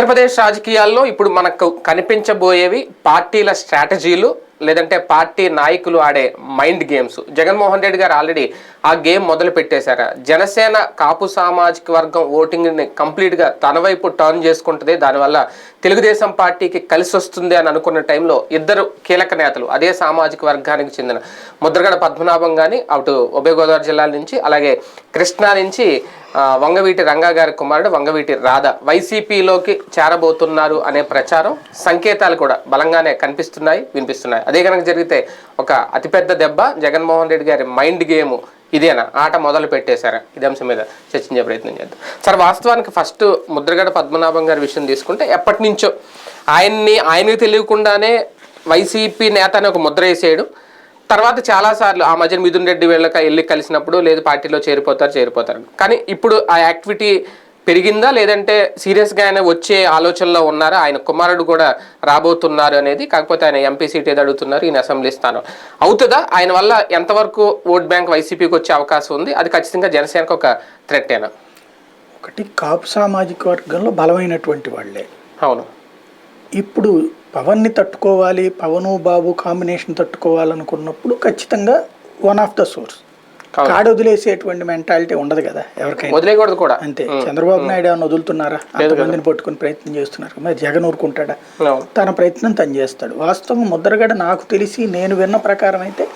ఆంధ్రప్రదేశ్ రాజకీయాల్లో ఇప్పుడు మనకు కనిపించబోయేవి పార్టీల స్ట్రాటజీలు లేదంటే పార్టీ నాయకులు ఆడే మైండ్ గేమ్స్. జగన్మోహన్ రెడ్డి గారు ఆల్రెడీ ఆ గేమ్ మొదలు పెట్టేశారు. జనసేన కాపు సామాజిక వర్గం ఓటింగ్ని కంప్లీట్గా తన వైపు టర్న్ చేసుకుంటుంది. దానివల్ల తెలుగుదేశం పార్టీకి కలిసి వస్తుంది అని అనుకున్న టైంలో ఇద్దరు కీలక నేతలు అదే సామాజిక వర్గానికి చెందిన ముద్రగడ పద్మనాభం కానీ అటు ఉభయ గోదావరి జిల్లాల నుంచి అలాగే కృష్ణా నుంచి వంగవీటి రంగా గారి కుమారుడు వంగవీటి రాధ. వైసీపీలోకి చేరబోతున్నారు అనే ప్రచారం సంకేతాలు కూడా బలంగానే కనిపిస్తున్నాయి వినిపిస్తున్నాయి. అదే కనుక జరిగితే ఒక అతిపెద్ద దెబ్బ జగన్మోహన్ రెడ్డి గారి మైండ్ గేమ్ ఇదేనా? ఆట మొదలు పెట్టేశారా. ఇది అంశం మీద చర్చించే ప్రయత్నం చేద్దాం. సార్ వాస్తవానికి ఫస్ట్ ముద్రగడ పద్మనాభం గారి విషయం తీసుకుంటే ఎప్పటి నుంచో ఆయన్ని ఆయనకి తెలియకుండానే వైసీపీ నేత అని ఒక ముద్ర వేసేయడం తర్వాత చాలాసార్లు ఆ మధ్య మిథున్ రెడ్డి వీళ్ళకి వెళ్ళి కలిసినప్పుడు లేదు పార్టీలో చేరిపోతారు చేరిపోతారు. కానీ ఇప్పుడు ఆ యాక్టివిటీ పెరిగిందా? లేదంటే సీరియస్గా ఆయన వచ్చే ఆలోచనలో ఉన్నారా? ఆయన కుమారుడు కూడా రాబోతున్నారు అనేది కాకపోతే ఆయన ఎంపీ సీట్ ఏది అడుగుతున్నారు ఈయన అసెంబ్లీ స్థానం. అవుతుందా? ఆయన వల్ల ఎంతవరకు ఓట్ బ్యాంక్ వైసీపీకి వచ్చే అవకాశం ఉంది? అది ఖచ్చితంగా జనసేనకు ఒక థ్రెట్టేనా ఒకటి కాపు సామాజిక వర్గంలో బలమైనటువంటి వాళ్ళే. అవును. ఇప్పుడు పవన్ని తట్టుకోవాలి పవను బాబు కాంబినేషన్ తట్టుకోవాలనుకున్నప్పుడు ఖచ్చితంగా వన్ ఆఫ్ ద సోర్స్. కాడ వదిలేసేటువంటి మెంటాలిటీ ఉండదు కదా ఎవరికైనా. వదిలేయకూడదు కూడా. అంతే. చంద్రబాబు నాయుడు ఏమైనా వదులుతున్నారా? అంతమందిని పట్టుకుని ప్రయత్నం చేస్తున్నారు. మరి జగన్ ఊరుకుంటాడా? తన ప్రయత్నం తను చేస్తాడు. వాస్తవం ముద్రగడ నాకు తెలిసి నేను విన్న ప్రకారం అయితే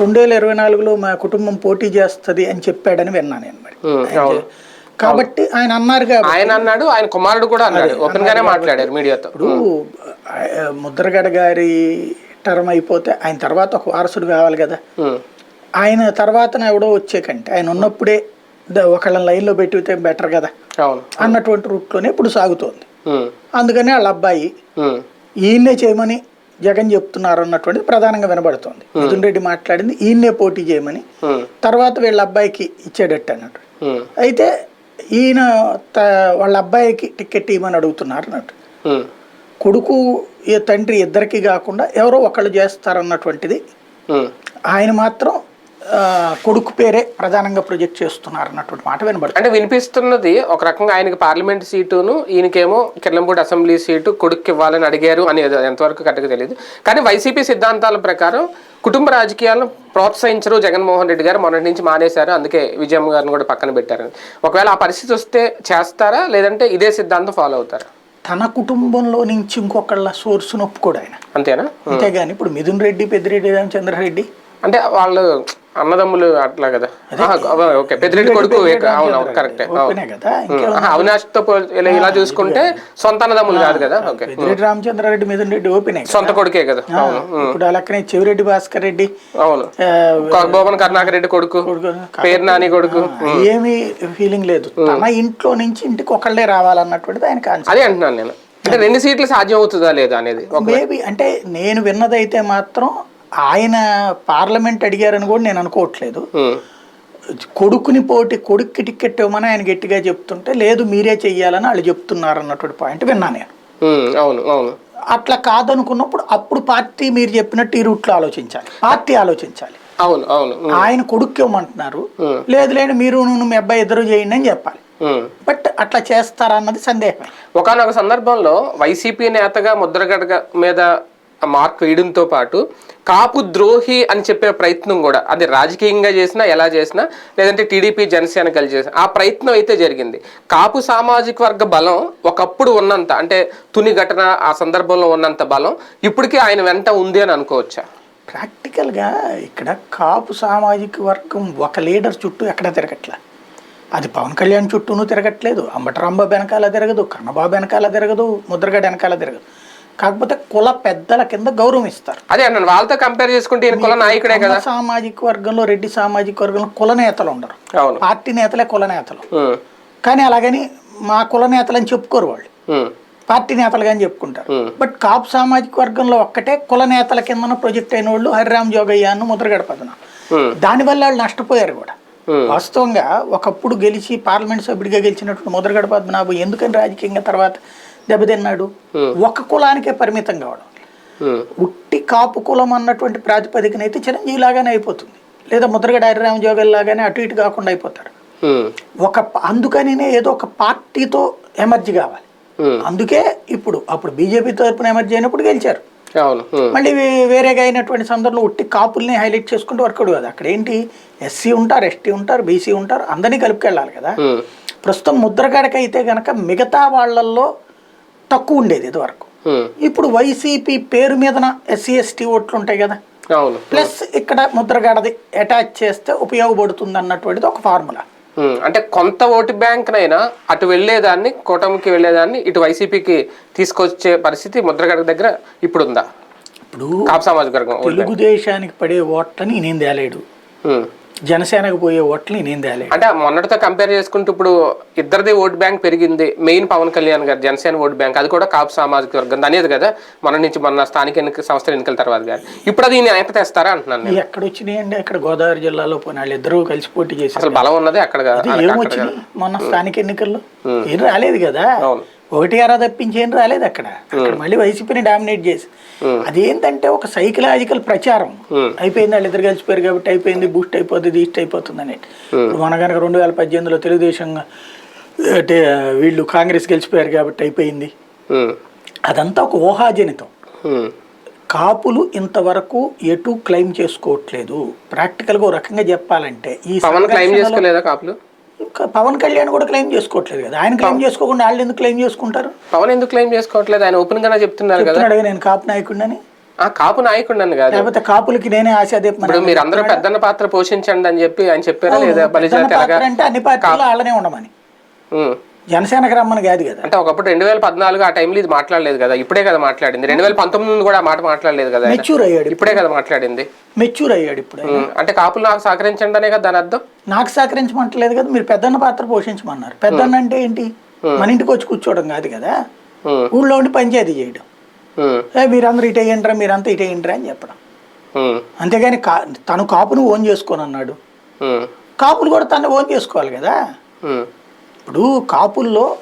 రెండు వేల ఇరవై నాలుగులో మా కుటుంబం పోటీ చేస్తుంది అని చెప్పాడని విన్నాను నేను మరి. కాబట్టి ఆయన అన్నారు ఆయన అన్నాడు ఆయన కుమారుడు కూడా అన్నాడు. ఓపెన్ గానే మాట్లాడారు మీడియాతో. ఇప్పుడు ముద్రగడ గారి టర్మ్ అయిపోతే ఆయన తర్వాత ఒక వారసుడు కావాలి కదా. ఆయన తర్వాత ఎవడో వచ్చే కంటే ఆయన ఉన్నప్పుడే ఒకళ్ళని లైన్లో పెట్టితే బెటర్ కదా. అన్నటువంటి రూట్లోనే ఇప్పుడు సాగుతోంది. అందుకని వాళ్ళ అబ్బాయి ఈయన్నే చేయమని జగన్ చెప్తున్నారు అన్నటువంటిది ప్రధానంగా వినబడుతోంది. మిథున్ రెడ్డి మాట్లాడింది ఈయన్నే పోటీ చేయమని. తర్వాత వీళ్ళ అబ్బాయికి ఇచ్చేటట్టు అన్నట్టు అయితే ఈయన వాళ్ళ అబ్బాయికి టికెట్ ఇవ్వమని అడుగుతున్నారు అన్నట్టు. కొడుకు ఈ తండ్రి ఇద్దరికి కాకుండా ఎవరో ఒకళ్ళు చేస్తారన్నటువంటిది. ఆయన మాత్రం కొడుకు పేరే ప్రధానంగా ప్రొజెక్ట్ చేస్తున్నారు అన్నటువంటి మాట వినబడుతుంది. అంటే వినిపిస్తున్నది ఒక రకంగా ఆయనకి పార్లమెంట్ సీటును ఈయనకేమో కిర్లంపూడి అసెంబ్లీ సీటు కొడుకు ఇవ్వాలని అడిగారు అనేది ఎంతవరకు కరెక్ట్గా తెలియదు. కానీ వైసీపీ సిద్ధాంతాల ప్రకారం కుటుంబ రాజకీయాలను ప్రోత్సహించరు జగన్మోహన్ రెడ్డి గారు మొన్నటి నుంచి మానేశారు అందుకే విజయమ్మ గారిని కూడా పక్కన పెట్టారు. ఒకవేళ ఆ పరిస్థితి వస్తే చేస్తారా లేదంటే ఇదే సిద్ధాంతం ఫాలో అవుతారా? తన కుటుంబంలో నుంచి ఇంకొకళ్ళ సోర్స్ ఒప్పుకోడు ఆయన. అంతేనా? అంతేగాని ఇప్పుడు మిథున్ రెడ్డి పెద్దిరెడ్డి రామచంద్రరెడ్డి అంటే వాళ్ళు అన్నదమ్ములు అట్లా కదా. ఓకే. పెద్దిరెడ్డి కొడుకు ఏక- అవును అవును కరెక్టే. అవినాష్తో పోల్- ఇలా చూసుకుంటే సొంత అన్నదమ్ములు కాదు కదా? ఓకే. పెద్దిరెడ్డి రామచంద్రరెడ్డి మిథున్ రెడ్డి ఓపెనే. సొంత కొడుకే కదా. అవును ఇప్పుడు లెక్కనే చెవిరెడ్డి భాస్కర్ రెడ్డి. అవును. భువన్ కరుణాకర్ రెడ్డి కొడుకు పేరు నాని కొడుకు. ఏమీ ఫీలింగ్ లేదు. తన ఇంట్లో నుంచి ఇంటికి ఒకళ్ళే రావాలన్నటువంటిది ఆయన అదే అంటున్నాను నేను. అంటే రెండు సీట్లు సాధ్యం అవుతుందా లేదా అనేది మేబీ అంటే నేను విన్నదైతే మాత్రం ఆయన పార్లమెంట్ అడిగారని కూడా నేను అనుకోవట్లేదు. కొడుకుని పోటీ కొడుక్కి టికెట్ ఇవ్వమని ఆయన గట్టిగా చెప్తుంటే లేదు మీరే చెయ్యాలని వాళ్ళు చెప్తున్నారు అన్నటువంటి పాయింట్ విన్నా నేను అవును అవును. అట్లా కాదనుకున్నప్పుడు అప్పుడు పార్టీ మీరు చెప్పినట్టు ఈ రూట్లో ఆలోచించాలి. పార్టీ ఆలోచించాలి. అవును అవును ఆయన కొడుక్కి ఇవ్వమంటున్నారు. లేదు లేదు మీరు నువ్వు మీ అబ్బాయి ఇద్దరు చేయండి అని చెప్పాలి. బట్ అట్లా చేస్తారా అన్నది సందేహమే. ఒకనొక సందర్భంలో వైసీపీ నేతగా ముద్రగడ మీద మార్క్ వేయడంతో పాటు కాపు ద్రోహి అని చెప్పే ప్రయత్నం కూడా అది రాజకీయంగా చేసినా ఎలా చేసినా లేదంటే టీడీపీ జనసేన కలిసి చేసిన ఆ ప్రయత్నం అయితే జరిగింది. కాపు సామాజిక వర్గ బలం ఒకప్పుడు ఉన్నంత అంటే తుని ఘటన ఆ సందర్భంలో ఉన్నంత బలం ఇప్పటికీ ఆయన వెంట ఉంది అని అనుకోవచ్చా? ప్రాక్టికల్గా ఇక్కడ కాపు సామాజిక వర్గం ఒక లీడర్ చుట్టూ ఎక్కడ తిరగట్లే. అది పవన్ కళ్యాణ్ చుట్టూనూ తిరగట్లేదు అంబటరాంబాబు వెనకాల తిరగదు కన్నబాబు వెనకాల తిరగదు ముద్రగడ వెనకాల తిరగదు. కాకపోతే కుల పెద్దల కింద గౌరవం ఇస్తారు అదే అన్నాను వాళ్ళతో కంపేర్ చేసుకుంటే కుల నాయకుడే కదా. సామాజిక వర్గంలో రెడ్డి సామాజిక వర్గంలో కుల నేతలు ఉండరు. అవును. పార్టీ నేతలే కుల నేతలు. కానీ అలాగని మా కుల నేతలు అని చెప్పుకోరు వాళ్ళు. పార్టీ నేతలుగా అని చెప్పుకుంటారు. బట్ కాపు సామాజిక వర్గంలో ఒక్కటే కుల నేతల కిందన ప్రొజెక్ట్ అయిన వాళ్ళు హరిరామ్ జోగయ్యాను ముద్రగడ పదన. ఉమ్, దానివల్ల వాళ్ళు నష్టపోయారు కూడా. వాస్తవంగా ఒకప్పుడు గెలిచి పార్లమెంట్ సభ్యుడిగా గెలిచినటువంటి ముద్రగడ పద్మనాభం ఎందుకని రాజకీయంగా తర్వాత దెబ్బతిన్నాడు. ఒక కులానికే పరిమితం కావడం. ఉట్టి కాపు కులం అన్నటువంటి ప్రాతిపదికన అయితే చిరంజీవి లాగానే అయిపోతుంది. లేదా ముద్రగడ హరిరామ జోగల్ లాగానే అటు ఇటు కాకుండా అయిపోతారు ఉమ్, ఒక అందుకనినే ఏదో ఒక పార్టీతో ఎమర్జీ కావాలి. అందుకే ఇప్పుడు అప్పుడు బీజేపీ తరపున ఎమర్జీ అయినప్పుడు గెలిచారు. మళ్ళీ వేరేగా అయినటువంటి సందర్భంలో ఉట్టి కాపుల్ని హైలైట్ చేసుకుంటూ వర్కౌట్ కాదు అక్కడ ఏంటి? ఎస్సీ ఉంటారు ఎస్టీ ఉంటారు బీసీ ఉంటారు అందరినీ కలుపుకెళ్ళాలి కదా. ప్రస్తుతం ముద్రగడక అయితే గనక మిగతా వాళ్ళల్లో తక్కువ ఉండేది ఇదివరకు. ఇప్పుడు వైసీపీ పేరు మీదన ఎస్సీ ఎస్టీ ఓట్లు ఉంటాయి కదా. ప్లస్ ఇక్కడ ముద్రగడది అటాచ్ చేస్తే ఉపయోగపడుతుంది అన్నటువంటిది ఒక ఫార్ములా. అంటే కొంత ఓటు బ్యాంక్నైనా అటు వెళ్ళేదాన్ని కూటమికి వెళ్ళేదాన్ని ఇటు వైసీపీకి తీసుకొచ్చే పరిస్థితి ముద్రగడ దగ్గర ఇప్పుడు ఉందా ఇప్పుడు. తెలుగుదేశానికి పడే ఓట్లని నేను తేలేడు. జనసేనకు పోయే ఓట్లని నేను అంటే మొన్నటితో కంపేర్ చేసుకుంటూ ఇప్పుడు ఇద్దరిది ఓట్ బ్యాంక్ పెరిగింది. మెయిన్ పవన్ కళ్యాణ్ గారు జనసేన ఓట్ బ్యాంక్. అది కూడా కాపు సామాజిక వర్గం. అనేది కదా? మన నుంచి మన స్థానిక ఎన్నిక సంస్థల ఎన్నికల తర్వాత గారు ఇప్పుడు అది ఈయన ఎంత తెస్తారా అంటున్నాను నేను. ఎక్కడ వచ్చినాయండి? అక్కడ గోదావరి జిల్లాలో పోయిన వాళ్ళు ఇద్దరు కలిసి పోటీ చేశారు. అసలు బలం ఉన్నది అక్కడ ఏమొచ్చినాయి మొన్న స్థానిక ఎన్నికల్లో ఏం రాలేదు కదా? అవును. ఒకటి అరా తప్పించి ఏం రాలేదు అక్కడ. అక్కడ మళ్ళీ వైసీపీని డామినేట్ చేసి. అదేంటంటే ఒక సైకలాజికల్ ప్రచారం. అయిపోయింది వాళ్ళు ఇద్దరు కలిసిపోయారు కాబట్టి అయిపోయింది బూస్ట్ అయిపోతుంది ఈస్ట్ అయిపోతుంది అనేది. ఇప్పుడు మన కనుక రెండు వేల పద్దెనిమిదిలో తెలుగుదేశం అంటే వీళ్ళు కాంగ్రెస్ గెలిచిపోయారు కాబట్టి అయిపోయింది. అదంతా ఒక ఊహాజనితం. కాపులు ఇంతవరకు ఎటు క్లెయిమ్ చేసుకోవట్లేదు. ప్రాక్టికల్గా ఒక రకంగా చెప్పాలంటే ఈ క్లైమ్ కాపులు? పవన్ కళ్యాణ్ కూడా క్లెయిమ్ చేసుకోవట్లేదు కదా. ఆయన క్లెయిమ్ చేసుకోకుండా వాళ్ళు ఎందుకు క్లెయిమ్ చేసుకుంటారు? పవన్ ఎందుకు క్లైమ్ చేసుకోవట్లేదు? ఆయన ఓపెన్ గానే చెప్తున్నారు కదా. నేను కాపు నాయకుడిని ఆ కాపు నాయకుడు కాదు. లేకపోతే కాపులకి నేనే ఆశాదీపం ఇప్పుడు మీరు అందరూ పెద్దన్న పాత్ర పోషించండి అని చెప్పి ఆయన చెప్పారా లేదా? బలిజా తెలగా అంటే అన్ని పార్టీలు వాళ్ళనే ఉండమని. జనసేనకి రమ్మని కాదు కదా. అంటే ఒకప్పుడు రెండు వేల పద్నాలుగు ఆ టైంలో ఇది మాట్లాడలేదు కదా ఇప్పుడే కదా మాట్లాడింది. రెండు వేల పంతొమ్మిది కూడా మాట మాట్లాడలేదు కదా. మెచ్యూర్ అయ్యాడు ఇప్పుడే. కదా మాట్లాడింది. మెచ్యూర్ అయ్యాడు ఇప్పుడు. అంటే కాపులు నాకు సహకరించండి అనే కదా దాని అర్థం? నాకు సహకరించమంటలేదు కదా మీరు పెద్దన్న పాత్ర పోషించమన్నారు. పెద్దన్న అంటే ఏంటి? మన ఇంటికి వచ్చి కూర్చోవడం కాదు కదా. ఊళ్ళో ఉండి పంచాయతీ చేయడం. మీరందరూ ఇటు వేయండిరా మీరంతా ఇటు వేయండిరా అని చెప్పడం. అంతేగాని కా తను కాపును ఓన్ చేసుకోని అన్నాడు. కాపులు కూడా తను ఓన్ చేసుకోవాలి కదా. ఇప్పుడు కాపుల్లో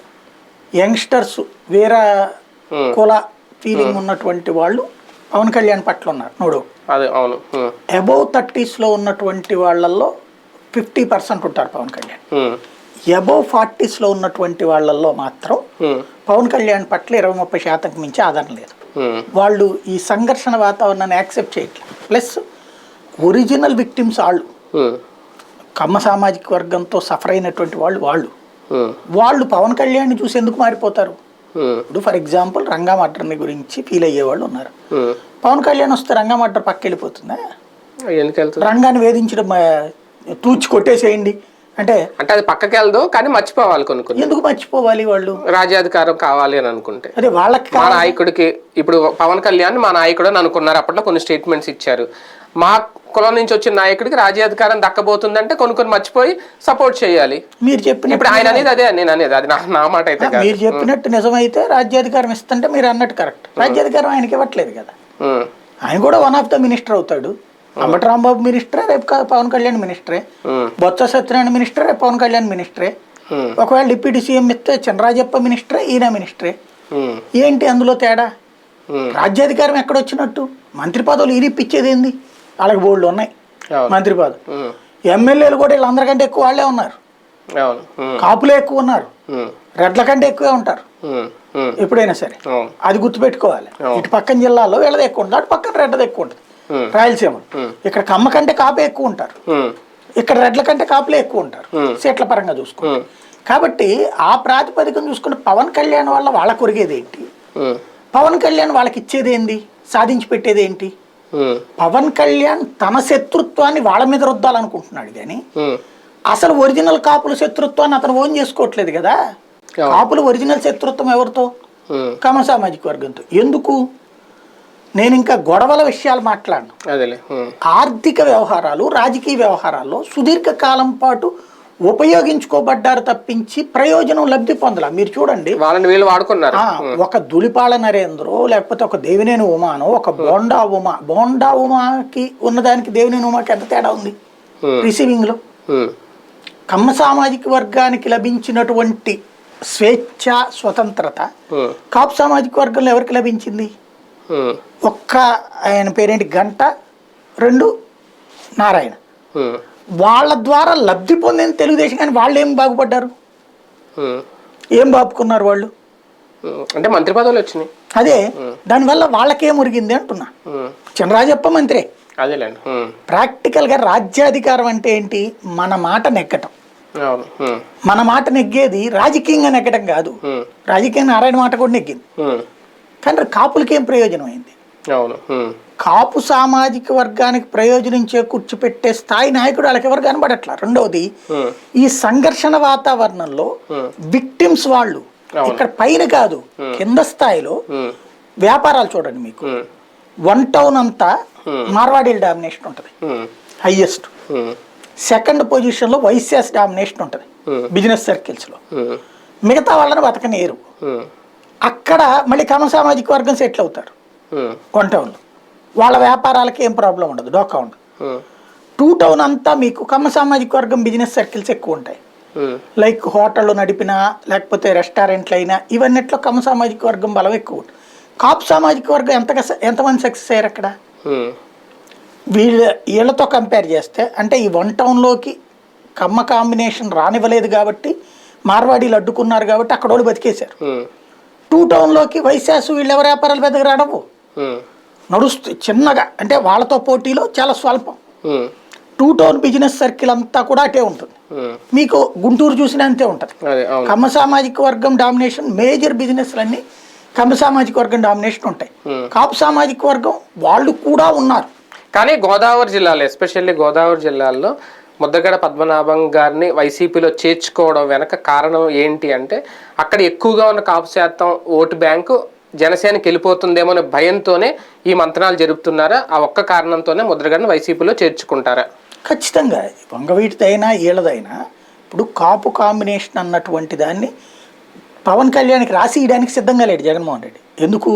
యంగ్స్టర్స్ వేరే. కుల ఫీలింగ్ ఉన్నటువంటి వాళ్ళు పవన్ కళ్యాణ్ పట్ల ఉన్నారు నోడు అదే అవును. అబౌవ్ థర్టీస్లో ఉన్నటువంటి వాళ్ళల్లో ఫిఫ్టీ పర్సెంట్ ఉంటారు పవన్ కళ్యాణ్. అబౌవ్ ఫార్టీస్లో ఉన్నటువంటి వాళ్ళల్లో మాత్రం. పవన్ కళ్యాణ్ పట్ల ఇరవై ముప్పై శాతంకి మించి ఆదరణ లేదు. వాళ్ళు ఈ సంఘర్షణ వాతావరణాన్ని యాక్సెప్ట్ చేయట్లేదు ప్లస్ ఒరిజినల్ విక్టిమ్స్ వాళ్ళు. కమ్మ సామాజిక వర్గంతో సఫర్ అయినటువంటి వాళ్ళు వాళ్ళు. వాళ్ళు పవన్ కళ్యాణ్ని చూసి ఎందుకు మారిపోతారు. ఇప్పుడు ఫర్ ఎగ్జాంపుల్ రంగా మటర్ని గురించి ఫీల్ అయ్యే వాళ్ళు ఉన్నారు. పవన్ కళ్యాణ్ వస్తే రంగా మటర్ పక్క వెళ్ళిపోతుందా రంగాన్ని వేధించడం తూచి కొట్టేసేయండి. అంటే అంటే అది పక్కకి వెళ్దు కానీ మర్చిపోవాలి కొన్ని ఎందుకు మర్చిపోవాలి వాళ్ళు? రాజ్యాధికారం కావాలి అని అనుకుంటే. అదే వాళ్ళకి మా నాయకుడికి ఇప్పుడు పవన్ కళ్యాణ్ మా నాయకుడు అని అనుకున్నారు అప్పట్లో కొన్ని స్టేట్మెంట్స్ ఇచ్చారు. మా కులం నుంచి వచ్చిన నాయకుడికి రాజ్యాధికారం దక్కబోతుందంటే కొన్ని కొన్ని మర్చిపోయి సపోర్ట్ చేయాలి. మీరు చెప్పిన ఇప్పుడు ఆయన అనేది అదే నేను అనేది అది నా నా మాట అయితే కాదు. మీరు చెప్పినట్టు నిజమైతే రాజ్యాధికారం ఇస్తుంటే మీరు అన్నట్టు కరెక్ట్. రాజ్యాధికారం ఆయనకి ఇవ్వట్లేదు కదా. ఉమ్. ఆయన కూడా వన్ ఆఫ్ ద మినిస్టర్ అవుతాడు. అంబటి రాంబాబు మినిస్టరే రేపు కా- పవన్ కళ్యాణ్ మినిస్టరే. బొత్స సత్యనారాయణ మినిస్టర్ రేపు పవన్ కళ్యాణ్ మినిస్టరే ఉమ్. ఒకవేళ డిప్యూటీ సీఎం ఇస్తే చంద్రాజప్ప మినిస్టరే ఈయన మినిస్టరే ఉమ్. ఏంటి అందులో తేడా? ఉమ్. రాజ్యాధికారం ఎక్కడొచ్చినట్టు మంత్రి పదవులు ఇది ఇప్పించేది ఏంది? వాళ్ళకి బోర్డులు ఉన్నాయి మంత్రి పదవి. ఎమ్మెల్యేలు కూడా వీళ్ళందరికంటే ఎక్కువ వాళ్ళే ఉన్నారు. కాపులే ఎక్కువ ఉన్నారు. రెడ్ల కంటే ఎక్కువే ఉంటారు. ఎప్పుడైనా సరే అది గుర్తుపెట్టుకోవాలి ఇటు పక్కన జిల్లాలో వీళ్ళది ఎక్కువ ఉంటుంది అటు పక్కన రెడ్డది ఎక్కువ ఉంటుంది. రాయలసీమ. ఇక్కడ కమ్మ కంటే కాపే ఎక్కువ ఉంటారు. ఇక్కడ రెడ్ల కంటే కాపులే ఎక్కువ ఉంటారు. సీట్ల పరంగా చూసుకో. కాబట్టి ఆ ప్రాతిపదికను చూసుకుని పవన్ కళ్యాణ్ వల్ల వాళ్ళ కొరిగేది ఏంటి. పవన్ కళ్యాణ్ వాళ్ళకి ఇచ్చేది ఏంది సాధించి పెట్టేది ఏంటి. పవన్ కళ్యాణ్ తన శత్రుత్వాన్ని వాళ్ళ మీద రుద్దాలనుకుంటున్నాడు కానీ. అసలు ఒరిజినల్ కాపుల శత్రుత్వాన్ని అతను ఓన్ చేసుకోవట్లేదు కదా. కాపుల ఒరిజినల్ శత్రుత్వం ఎవరితో. కమ సామాజిక వర్గంతో ఎందుకు నేను ఇంకా గొడవల విషయాలు మాట్లాడను. ఆర్థిక వ్యవహారాలు రాజకీయ వ్యవహారాల్లో సుదీర్ఘ కాలం పాటు ఉపయోగించుకోబడ్డారు తప్పించి ప్రయోజనం లబ్ధి పొందలా. మీరు చూడండి. వాళ్ళని వీళ్ళు వాడుకున్నారు. ఒక దులిపాల నరేంద్రో లేకపోతే ఒక దేవినేని ఉమానో ఒక బోండా ఉమా. బోండా ఉమాకి ఉన్నదానికి దేవినేని ఉమాకి ఎంత తేడా ఉంది. రిసీవింగ్లో. కమ్మ సామాజిక వర్గానికి లభించినటువంటి స్వేచ్ఛ స్వతంత్రత. కాపు సామాజిక వర్గంలో ఎవరికి లభించింది. ఒక్క ఆయన పేరేంటి? గంట రెండు నారాయణ. వాళ్ళ ద్వారా లబ్ధి పొందిన తెలుగుదేశం కానీ వాళ్ళు ఏం బాగుపడ్డారు. ఏం బాపుకున్నారు వాళ్ళు? అంటే మంత్రి పదవులు వచ్చినాయి. అదే దానివల్ల వాళ్ళకేం మురిగింది అంటున్నా. ఉమ్, చినరాజప్ప మంత్రే. అదేలేండి. ప్రాక్టికల్గా రాజ్యాధికారం అంటే ఏంటి? మన మాట ఉమ్, మన మాట నెగ్గేది రాజకీయంగా నెగ్గటం కాదు. రాజకీయంగా నారాయణ మాట కూడా నెగ్గింది. కానీ కాపులకి ఏం ప్రయోజనం అయింది? అవును. కాపు సామాజిక వర్గానికి ప్రయోజనం చేకూర్చిపెట్టే స్థాయి నాయకుడు వాళ్ళకి ఎవరు కనబడట్లా? రెండవది ఈ సంఘర్షణ వాతావరణంలో. విక్టిమ్స్ వాళ్ళు. ఇక్కడ పైన కాదు కింద స్థాయిలో వ్యాపారాలు చూడండి మీకు. వన్ టౌన్ అంతా మార్వాడీల డామినేషన్ ఉంటుంది. ఉమ్, సెకండ్ పొజిషన్లో వైశ్యాస్ డామినేషన్ ఉంటుంది. బిజినెస్ సర్కిల్స్లో. మిగతా వాళ్ళని బతకనేరు. అక్కడ మళ్ళీ కమ సామాజిక వర్గం సెటిల్ అవుతారు. ఉమ్, వన్ టౌన్లో వాళ్ళ వ్యాపారాలకి ఏం ప్రాబ్లం ఉండదు. డోకా ఉండదు టూ టౌన్ అంతా మీకు కమ్మ సామాజిక వర్గం బిజినెస్ సర్కిల్స్ ఎక్కువ ఉంటాయి. లైక్ హోటళ్ళు నడిపినా లేకపోతే రెస్టారెంట్లు అయినా ఇవన్నిట్లో కమ్మ సామాజిక వర్గం బలం ఎక్కువ ఉంటుంది. కాపు సామాజిక వర్గం ఎంతగా ఎంతమంది సక్సెస్ అయ్యారు అక్కడ? వీళ్ళ వీళ్ళతో కంపేర్ చేస్తే అంటే ఈ వన్ టౌన్లోకి కమ్మ కాంబినేషన్ రానివ్వలేదు కాబట్టి మార్వాడీలు అడ్డుకున్నారు కాబట్టి అక్కడ వాళ్ళు బతికేశారు. టూ టౌన్లోకి వైశాసు వీళ్ళ ఎవరి వ్యాపారాలు పెద్దగా రావడవు ఉమ్, నడుస్తూ చిన్నగా అంటే వాళ్ళతో పోటీలో చాలా స్వల్పం. టూ టౌన్ బిజినెస్ సర్కిల్ అంతా కూడా అటే ఉంటుంది. మీకు గుంటూరు చూసినా అంతే ఉంటుంది. కమ్మ సామాజిక వర్గం డామినేషన్ మేజర్ బిజినెస్లన్నీ కమ్మ సామాజిక వర్గం డామినేషన్ ఉంటాయి. కాపు సామాజిక వర్గం వాళ్ళు కూడా ఉన్నారు. కానీ గోదావరి జిల్లాలో ఎస్పెషల్లీ గోదావరి జిల్లాలో ముద్దగడ పద్మనాభం గారిని వైసీపీలో చేర్చుకోవడం వెనక కారణం ఏంటి అంటే అక్కడ ఎక్కువగా ఉన్న కాపు శాతం ఓటు బ్యాంకు జనసేనకి వెళ్ళిపోతుందేమో అనే భయంతోనే ఈ మంత్రాలు జరుపుతున్నారా? ఆ ఒక్క కారణంతోనే ముద్రగడని వైసీపీలో చేర్చుకుంటారా? ఖచ్చితంగా. వంగవీటిదైనా ఈళ్ళదైనా ఇప్పుడు కాపు కాంబినేషన్ అన్నటువంటి దాన్ని పవన్ కళ్యాణ్కి రాసి సిద్ధంగా లేడు జగన్మోహన్ రెడ్డి. ఎందుకు?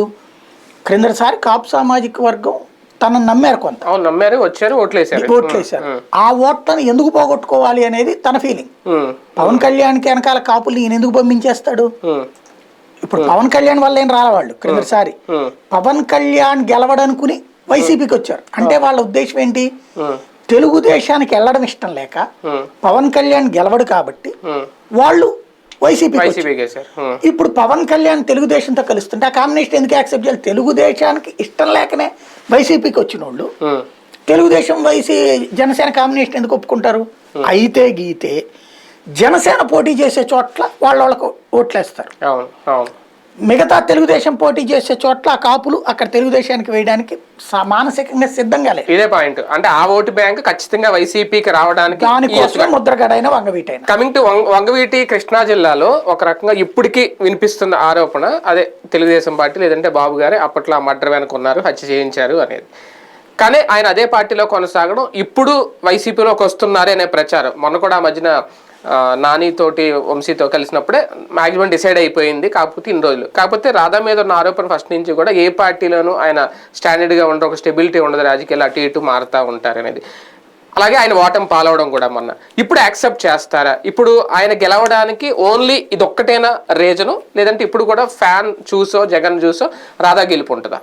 క్రిందసారి కాపు సామాజిక వర్గం తనను నమ్మారు కొంత. అవును నమ్మారు వచ్చారు ఓట్లేసారు ఓట్లు వేశారు ఆ ఓట్లను ఎందుకు పోగొట్టుకోవాలి అనేది తన ఫీలింగ్ పవన్ కళ్యాణ్కి వెనకాల కాపులు ఈయన ఎందుకు పంపించేస్తాడు? ఇప్పుడు పవన్ కళ్యాణ్ వల్ల ఏం రాలే వాళ్ళు క్రిందసారి పవన్ కళ్యాణ్ గెలవడనుకుని వైసీపీకి వచ్చారు. అంటే వాళ్ళ ఉద్దేశం ఏంటి? తెలుగుదేశానికి వెళ్ళడం ఇష్టం లేక పవన్ కళ్యాణ్ గెలవడు కాబట్టి. వాళ్ళు ఉమ్, ఇప్పుడు పవన్ కళ్యాణ్ తెలుగుదేశంతో కలుస్తుంటే ఆ కాంబినేషన్ ఎందుకు యాక్సెప్ట్ చేయాలి? తెలుగుదేశానికి ఇష్టం లేకనే వైసీపీకి వచ్చిన వాళ్ళు తెలుగుదేశం వైసీ జనసేన కాంబినేషన్ ఎందుకు ఒప్పుకుంటారు? అయితే గీతే జనసేన పోటీ చేసే చోట్ల వాళ్ళ వాళ్ళకు ఓట్లేస్తారు. అవును అవును. మిగతా తెలుగుదేశం పోటీ చేసే చోట్ల ఆ కాపులు అక్కడ తెలుగుదేశానికి వేయడానికి మానసికంగా సిద్ధంగా లేదు ఇదే పాయింట్. అంటే ఆ ఓటు బ్యాంక్ ఖచ్చితంగా వైసీపీకి రావడానికి దానికోసమే ముద్రగడైన వంగవీటైన. కమింగ్ టు వంగవీటి కృష్ణా జిల్లాలో ఒక రకంగా ఇప్పటికీ వినిపిస్తున్న ఆరోపణ అదే తెలుగుదేశం పార్టీ లేదంటే బాబు గారే అప్పట్లో ఆ మర్డర్ వెనక ఉన్నారు హత్య చేయించారు అనేది. కానీ ఆయన అదే పార్టీలో కొనసాగడం ఇప్పుడు వైసీపీలోకి వస్తున్నారే అనే ప్రచారం. మొన్న కూడా ఆ మధ్యన నానితోటి వంశీతో కలిసినప్పుడే మాక్సిమం డిసైడ్ అయిపోయింది కాకపోతే ఇన్ని రోజులు. కాకపోతే రాధా మీద ఉన్న ఆరోపణ ఫస్ట్ నుంచి కూడా ఏ పార్టీలోనూ ఆయన స్టాండర్డ్గా ఉండడం ఒక స్టెబిలిటీ ఉండదు రాజకీయాలు అటు ఇటు మారుతూ ఉంటారు అనేది. అలాగే ఆయన ఓటమి పాలవడం కూడా మొన్న. ఇప్పుడు యాక్సెప్ట్ చేస్తారా? ఇప్పుడు ఆయన గెలవడానికి ఓన్లీ ఇది ఒక్కటేనా రీజను లేదంటే ఇప్పుడు కూడా ఫ్యాన్ చూసో జగన్ చూసో రాధా గెలుపు ఉంటుందా?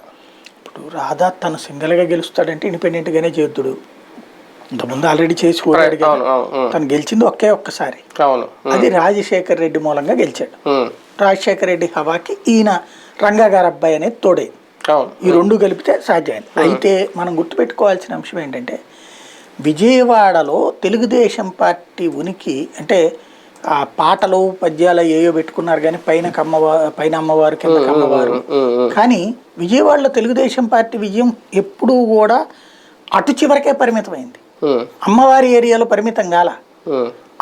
ఇప్పుడు రాధా తను సింగిల్గా గెలుస్తాడంటే ఇండిపెండెంట్గానే చేద్దుడు ఇంతకుముందు ఆల్రెడీ చేసి తను గెలిచింది ఒకే ఒక్కసారి. అది రాజశేఖర్ రెడ్డి మూలంగా గెలిచాడు. రాజశేఖర్ రెడ్డి హవాకి ఈయన రంగా గారి అబ్బాయి అనేది తోడే. ఈ రెండు కలిపితే సాధ్యమైంది. అయితే మనం గుర్తుపెట్టుకోవాల్సిన అంశం ఏంటంటే విజయవాడలో తెలుగుదేశం పార్టీ ఉనికి అంటే ఆ పాటలు పద్యాలు ఏయో పెట్టుకున్నారు కానీ పైన కమ్మవా పైన అమ్మవారు కింద కమ్మవారు. కానీ విజయవాడలో తెలుగుదేశం పార్టీ విజయం ఎప్పుడూ కూడా అటు చివరకే పరిమితమైంది. అమ్మవారి ఏరియాలో పరిమితం కాల.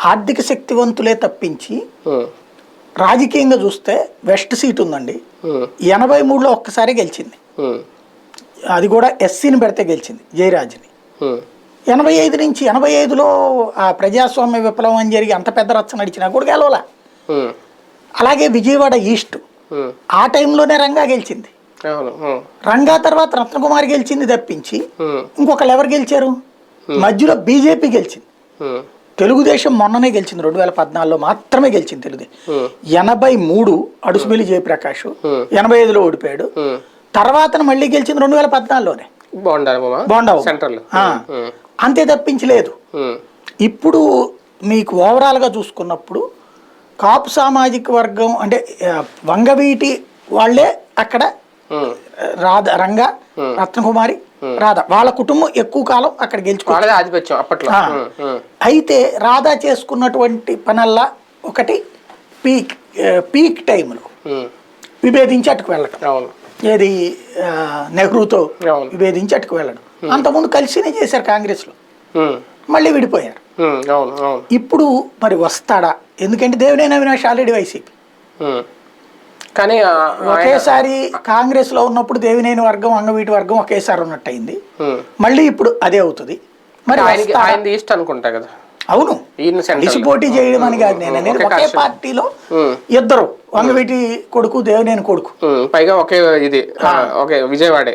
ఆర్థిక శక్తివంతులే తప్పించి రాజకీయంగా చూస్తే వెస్ట్ సీట్ ఉందండి. ఎనభై మూడులో ఒక్కసారి గెలిచింది. అది కూడా ఎస్సీని పెడితే గెలిచింది జయరాజ్ని. ఎనభై ఐదు నుంచి ఎనభై ఐదులో ఆ ప్రజాస్వామ్య విప్లవం అని జరిగి అంత పెద్ద రచ్చ నడిచినా కూడా గెలవలా. అలాగే విజయవాడ ఈస్ట్ ఆ. టైంలోనే రంగా గెలిచింది. రంగా తర్వాత రత్నకుమార్ గెలిచింది తప్పించి ఇంకొకళ్ళు ఎవరు గెలిచారు? మధ్యలో బీజేపీ గెలిచింది. ఉమ్, తెలుగుదేశం మొన్ననే గెలిచింది. రెండు వేల పద్నాలుగులో మాత్రమే గెలిచింది తెలుగుదేశం ఉమ్, ఎనభై మూడు అడుసుమిల్లి జయప్రకాష్. Hmm. ఎనభై ఐదులో ఓడిపోయాడు. తర్వాత మళ్ళీ గెలిచింది రెండు వేల పద్నాలుగులోనే. బాగుండవు. సెంట్రల్ అంతే తప్పించలేదు. ఇప్పుడు మీకు ఓవరాల్గా చూసుకున్నప్పుడు కాపు సామాజిక వర్గం అంటే వంగవీటి వాళ్ళే అక్కడ. రాధ రంగ రత్నకుమారి రాధ. వాళ్ళ కుటుంబం ఎక్కువ కాలం అక్కడ గెలుచుకో వాళ్ళదే ఆధిపత్యం అప్పట్లో. అయితే రాధా చేసుకున్నటువంటి పనల్లా ఒకటి పీక్ పీక్ టైంలో. విభేదించి అటుకు అవును. ఏది నెహ్రూతో. విభేదించి అటుకు వెళ్ళడం. అంతకుముందు కలిసినే చేశారు కాంగ్రెస్లో. మళ్ళీ విడిపోయారు. ఇప్పుడు మరి వస్తాడా? ఎందుకంటే దేవినేని అవినాష్ ఆల్రెడీ వైసీపీ. కానీ ఆయన ఒకేసారి కాంగ్రెస్లో ఉన్నప్పుడు దేవినేని వర్గం అంగవీటి వర్గం ఒకేసారి ఉన్నట్టు అయింది. మళ్ళీ ఇప్పుడు అదే అవుతుంది మరి? ఆయనది ఈస్ట్ అనుకుంటా కదా అవును. కలిసి పోటీ చేయడం అని కాదు నేను. అనేది ఒకే. పార్టీలో. ఇద్దరు. వంగవీటి కొడుకు దేవినేని కొడుకు. పైగా ఒకే ఇది. ఒకే విజయవాడే.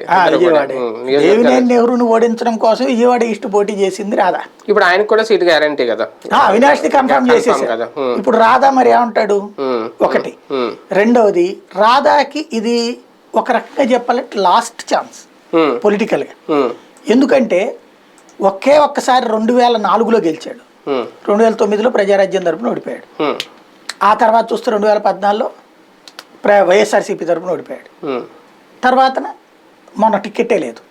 దేవినేని నెహ్రూను ఓడించడం కోసం విజయవాడ ఈస్ట్ పోటీ చేసింది రాధా. ఇప్పుడు ఆయనకు కూడా సీట్ గ్యారంటీ కదా. అవినాష్ని కన్ఫర్మ్ కదా. ఉమ్. ఇప్పుడు రాధా మరి ఏమంటాడు? ఒకటి. రెండవది రాధాకి ఇది ఒక రకంగా చెప్పాలంటే లాస్ట్ ఛాన్స్ పొలిటికల్గా ఎందుకంటే ఒకే ఒక్కసారి రెండు వేల నాలుగులో గెలిచాడు. రెండు వేల తొమ్మిదిలో ప్రజారాజ్యం తరపున ఓడిపోయాడు. ఆ తర్వాత చూస్తే రెండు వేల పద్నాలుగులో ప్ర వైఎస్ఆర్సీపీ తరపున ఓడిపోయాడు. ఉమ్, తర్వాతన మొన్న టికెటే లేదు.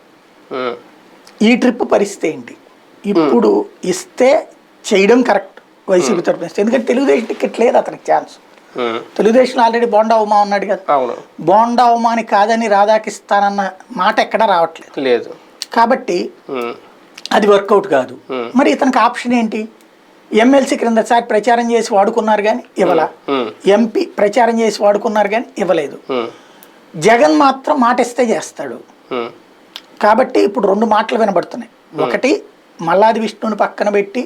ఈ ట్రిప్ పరిస్థితి ఏంటి? ఇప్పుడు ఇస్తే చేయడం కరెక్ట్ వైసీపీ తరపున ఇస్తే. ఎందుకంటే తెలుగుదేశం టికెట్ లేదు అతనికి ఛాన్స్. తెలుగుదేశం ఆల్రెడీ బోండా ఉమా ఉన్నాడు కదా. బోండా ఉమాని కాదని రాధాకి ఇస్తానన్న మాట ఎక్కడా రావట్లేదు. లేదు. కాబట్టి అది వర్కౌట్ కాదు. మరి ఇతనికి ఆప్షన్ ఏంటి? ఎమ్మెల్సీ క్రిందసారి ప్రచారం చేసి వాడుకున్నారు కానీ ఇవ్వలా. ఎంపీ ప్రచారం చేసి వాడుకున్నారు కానీ ఇవ్వలేదు. జగన్ మాత్రం మాట ఇస్తే చేస్తాడు కాబట్టి ఇప్పుడు రెండు మాటలు వినబడుతున్నాయి. ఒకటి మల్లాది విష్ణుని పక్కన పెట్టి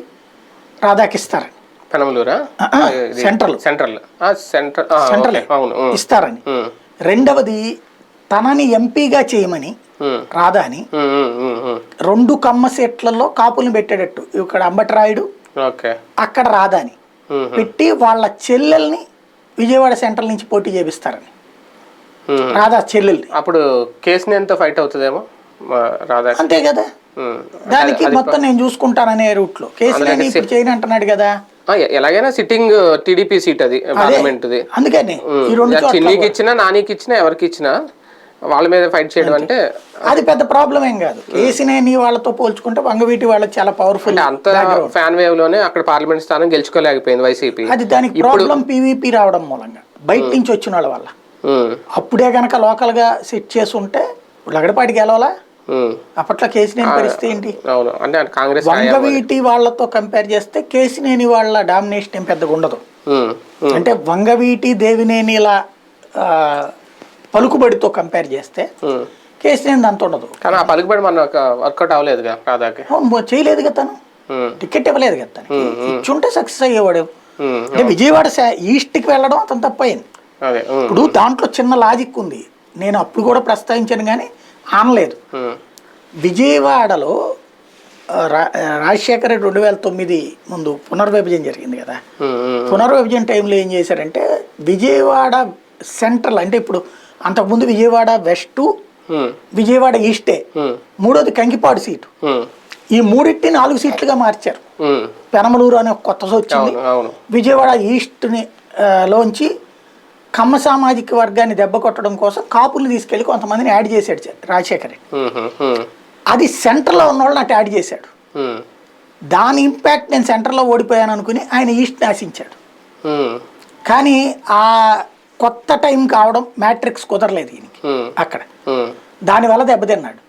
రాధాకి ఇస్తారని పెనమలూరా సెంట్రల్. సెంట్రల్. సెంట్రల్. సెంట్రల్. ఇస్తారని. రెండవది తనని ఎంపీగా చేయమని రాధాని రెండు కమ్మ సెట్లలో కాపుల్ని పెట్టేటట్టు. ఇక్కడ అంబటరాయుడు అక్కడ ఉమ్, పెట్టి వాళ్ళ చెల్లెల్ని విజయవాడ సెంట్రల్ నుంచి పోటీ చేపిస్తారని. రాధా చెల్లెల్ని. అప్పుడు కేసుని ఎంత ఫైట్ అవుతుందేమో? రాధా. అంతే కదా. దానికి మొత్తం నేను చూసుకుంటాననే రూట్లో కేసీఆర్ ఇప్పుడు చేయని అంటున్నాడు కదా. ఎలాగైనా సిట్టింగ్ టీడీపీ సీట్ అది పార్లమెంట్ అందుకని ఈ రెండు చోట్ల చిన్నీకి ఇచ్చినా నానికి ఇచ్చినా ఎవరికి ఇచ్చినా వాళ్ళ మీద ఫైట్ చేయడం అంటే అది పెద్ద ప్రాబ్లం ఏం కాదు. కేసీనేని వాళ్ళతో పోల్చుకుంటే వంగవీటి వాళ్ళకి చాలా పవర్ఫుల్ అంత ఫ్యాన్ వేవ్లోనే అక్కడ పార్లమెంట్ స్థానం గెలుచుకోలేకపోయింది వైసీపీ అది దానికి ప్రాబ్లం పీవీపీ రావడం మూలంగా. బయట నుంచి వచ్చిన వాళ్ళ వల్ల. అప్పుడే గనక లోకల్గా సెట్ చేసి ఉంటే లగడపాటి గెలవాలా? అప్పట్లో కేసీనేని పరిస్థితి ఏంటి? అంటే కాంగ్రెస్ వంగవీటి వాళ్ళతో కంపేర్ చేస్తే కేసినేని వాళ్ళ డామినేషన్ ఏం పెద్దగా ఉండదు. అంటే వంగవీటి దేవినేనిల పలుకుబడితో కంపేర్ చేస్తే. కేసినేని దాంతో ఉండదు. కానీ ఆ పలుకుబడి మన వర్కౌట్ రాధాకి అవును మో- చేయలేదు కదా తను. టికెట్ ఇవ్వలేదు కదా తనకి ఇచ్చుంటే సక్సెస్ అయ్యేవాడు. అంటే విజయవాడ ఈస్ట్కి వెళ్ళడం అతను తప్పయింది. ఉమ్, ఇప్పుడు దాంట్లో చిన్న లాజిక్ ఉంది. నేను అప్పుడు కూడా ప్రస్తావించాను కానీ ఆనలేదు. విజయవాడలో రాజశేఖర రెడ్డి రెండు వేల తొమ్మిది ముందు పునర్విభజన జరిగింది కదా. పునర్విభజన టైంలో ఏం చేశారంటే విజయవాడ సెంట్రల్ అంటే ఇప్పుడు అంతకుముందు విజయవాడ వెస్ట్ విజయవాడ ఈస్టే. మూడోది కంకిపాడు సీటు. ఈ మూడింటిని నాలుగు సీట్లుగా మార్చారు. పెనమలూరు అనే కొత్త వచ్చింది. విజయవాడ ఈస్ట్ని లోంచి కమ్మ సామాజిక వర్గాన్ని దెబ్బ కొట్టడం కోసం కాపుల్ని తీసుకెళ్ళి కొంతమందిని యాడ్ చేశాడు రాజశేఖర్ రెడ్డి. అది సెంటర్లో ఉన్న వాళ్ళని అటు యాడ్ చేశాడు. దాని ఇంపాక్ట్ నేను సెంటర్లో ఓడిపోయాను అనుకుని ఆయన ఈస్ట్ని ఆశించాడు కానీ ఆ కొత్త టైం కావడం మ్యాట్రిక్స్ కుదరలేదు ఈయనకి. అక్కడ. ఉమ్, దానివల్ల దెబ్బతిన్నాడు.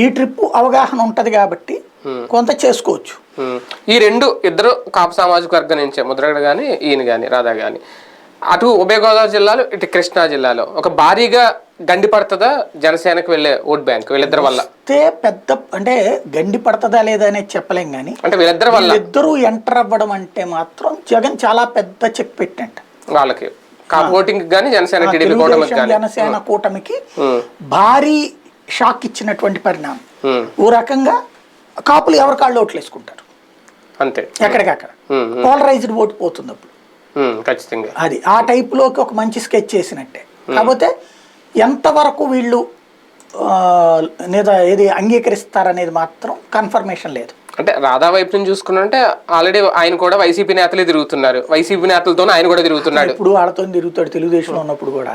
ఈ ట్రిప్ అవగాహన ఉంటుంది కాబట్టి కొంత చేసుకోవచ్చు. ఈ రెండు ఇద్దరు కాపు సామాజిక వర్గం నుంచే ముద్రగడ కానీ ఈయన కానీ రాధా కానీ అటు ఉభయ గోదావరి జిల్లాలో ఇటు కృష్ణా జిల్లాలో. ఒక భారీగా గండి పడుతుందా? జనసేనకు వెళ్ళే ఓట్ బ్యాంక్ వీళ్ళిద్దరి వల్ల? పెద్ద అంటే గండి పడుతుందా లేదా అనేది చెప్పలేం కానీ అంటే వీళ్ళిద్దరి వల్ల? వీళ్ళిద్దరూ ఎంటర్ అవ్వడం అంటే మాత్రం జగన్ చాలా పెద్ద చెక్ పెట్టినట్ట. వాళ్ళకి. ఓటింగ్ కానీ జనసేన టీడీపీ కూటమికి కానీ జనసేన కూటమికి భారీ షాక్ ఇచ్చినటువంటి పరిణామం. ఓ రకంగా కాపులు ఎవరి కాళ్ళు ఓట్లు వేసుకుంటారు అంతే. ఎక్కడికక్కడ. పోలరైజ్డ్ ఓటు పోతుంది అప్పుడు ఖచ్చితంగా. అది ఆ టైప్లోకి ఒక మంచి స్కెచ్ చేసినట్టే. కాకపోతే ఎంతవరకు వీళ్ళు లేదా ఏది అంగీకరిస్తారనేది మాత్రం కన్ఫర్మేషన్ లేదు. అంటే రాధా వైపు నుంచి చూసుకున్నంటే ఆల్రెడీ ఆయన కూడా వైసీపీ నేతలే తిరుగుతున్నారు. వైసీపీ నేతలతోనే ఆయన కూడా తిరుగుతున్నాడు. ఇప్పుడు వాళ్ళతో తిరుగుతాడు తెలుగుదేశంలో ఉన్నప్పుడు కూడా.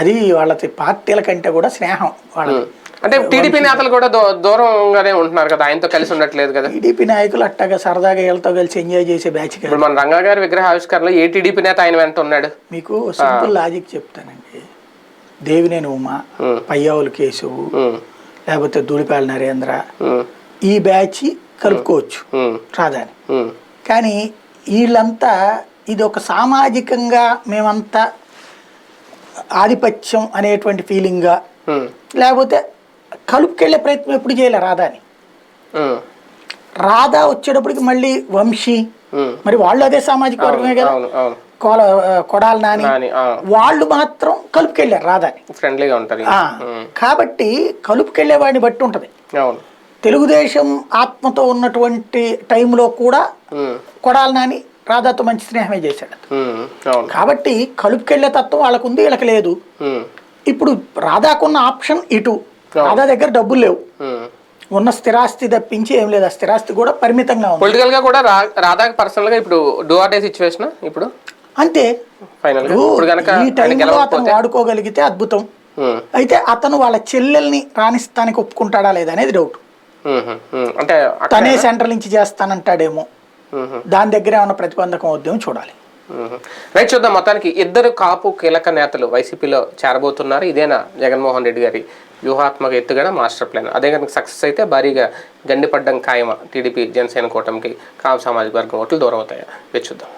అది వాళ్ళ పార్టీల కంటే కూడా స్నేహం వాళ్ళ అంటే టీడీపీ నేతలు కూడా దూరంగానే ఉంటున్నారు కదా ఆయనతో కలిసి ఉండట్లేదు కదా. టీడీపీ నాయకులు అట్టగా సరదాగా వీళ్ళతో కలిసి ఎంజాయ్ చేసే బ్యాచ్ ఇప్పుడు మన రంగా గారి విగ్రహ ఆవిష్కరణలో ఏ టీడీపీ నేత ఆయన వెంట ఉన్నాడు? మీకు సింపుల్ లాజిక్ చెప్తానండి. దేవినేని ఉమా. పయ్యావులు కేశవు లేకపోతే ధూళిపాల నరేంద్ర. ఈ బ్యాచ్ కలుపుకోవచ్చు. ఉమ్, కానీ వీళ్ళంతా ఇది ఒక సామాజికంగా మేమంతా ఆధిపత్యం అనేటువంటి ఫీలింగ్గా లేకపోతే కలుపుకెళ్ళే ప్రయత్నం ఎప్పుడు చేయలే రాధాని? రాధా వచ్చేటప్పటికి మళ్ళీ వంశీ. మరి వాళ్ళు అదే సామాజిక వర్గమే కదా? కోల కొడాల నాని. వాళ్ళు మాత్రం కలుపుకెళ్ళారు రాధాని. ఫ్రెండ్లీగా ఉంటారు కాబట్టి కలుపుకెళ్ళే వాడిని బట్టి ఉంటది. అవును. తెలుగుదేశం ఆత్మతో ఉన్నటువంటి టైంలో కూడా కొడాల నాని రాధాతో మంచి స్నేహమే చేశాడు. కాబట్టి కలుపుకెళ్ళే తత్వం వాళ్ళకు ఉంది వీళ్ళకి లేదు. ఇప్పుడు రాధాకున్న ఆప్షన్ ఇటు. రాధా దగ్గర డబ్బులు లేవు. ఉన్న స్థిరాస్తి తప్పించి ఏం లేదు. ఆ స్థిరాస్తి కూడా పరిమితంగా ఉంది. పొలిటికల్గా కూడా రాధాకి పర్సనల్గా ఇప్పుడు డూ ఆర్ డే సిచ్యువేషన్ ఇప్పుడు అంతే ఫైనల్ అతను వాడుకోగలిగితే అద్భుతం. అయితే అతను వాళ్ళ చెల్లెల్ని రాణిస్తానికి ఒప్పుకుంటాడా లేదా అనేది డౌట్ అంటే తనే సెంట్రల్ నుంచి చేస్తానంటాడేమో. దాని దగ్గర ఏమైనా ప్రతిబంధకం వద్దేమో చూడాలి. రైట్ చూద్దాం. మొత్తానికి ఇద్దరు కాపు కీలక నేతలు వైసీపీలో చేరబోతున్నారు. ఇదేనా జగన్మోహన్ రెడ్డి గారి వ్యూహాత్మక ఎత్తుగడ మాస్టర్ ప్లాన్? అదే కనుక సక్సెస్ అయితే భారీగా గండిపడ్డం ఖాయమా? టీడీపీ జనసేన కూటమికి కాపు సామాజిక వర్గం ఓట్లు దూరం అవుతాయా? చూద్దాం.